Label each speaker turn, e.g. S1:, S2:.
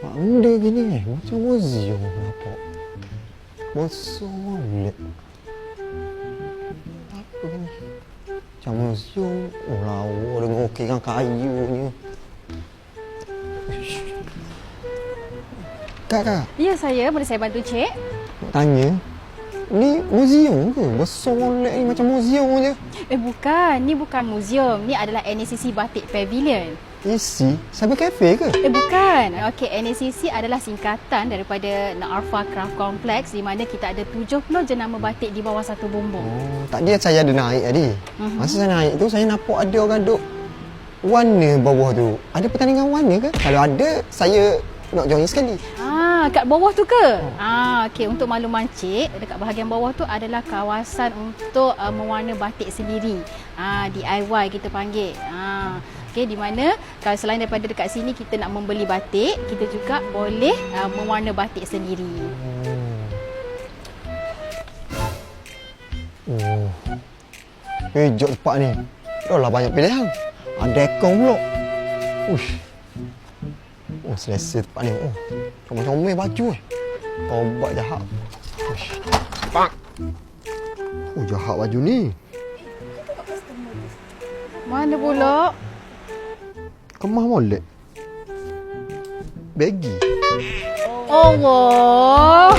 S1: Mak benda gini eh. Macam museum nampak. Besar lek. Apa ni? Macam museum. Oh lawa dengan ukiran kayunya. Uish. Kak, kak.
S2: Ya saya, boleh saya bantu?
S1: Nak tanya. Ni museum ke? Besar lek ni macam museum je.
S2: Eh bukan, ni bukan museum. Ni adalah NACC Batik Pavilion.
S1: Isi? Cyber cafe ke?
S2: Eh bukan. Okey, NACC adalah singkatan daripada Naarfa Craft Complex di mana kita ada 70 jenama batik di bawah satu bumbung.
S1: Oh, tadi saya ada naik tadi.
S2: Mhm.
S1: Masa saya naik tu saya nampak ada orang duk warna bawah tu. Ada pertandingan warna ke? Kalau ada, saya nak join sekali.
S2: Ah, kat bawah tu ke? Ah, okey untuk makluman cik, dekat bahagian bawah tu adalah kawasan untuk uh, mewarna batik sendiri. Ah, DIY kita panggil. Ah, okey di mana kalau selain daripada dekat sini kita nak membeli batik, kita juga boleh uh, mewarna batik sendiri.
S1: Oh. Hijau tempat ni. Dah lah banyak pilihan. Ada ekor pula. Uish. Oh, selesa tempat ni. Oh, comel-comel baju eh. Tobat jahat. Uish. Pak. Oh, jahat baju ni.
S2: Mana pula?
S1: Kemah molek. Baggy.
S2: Allah.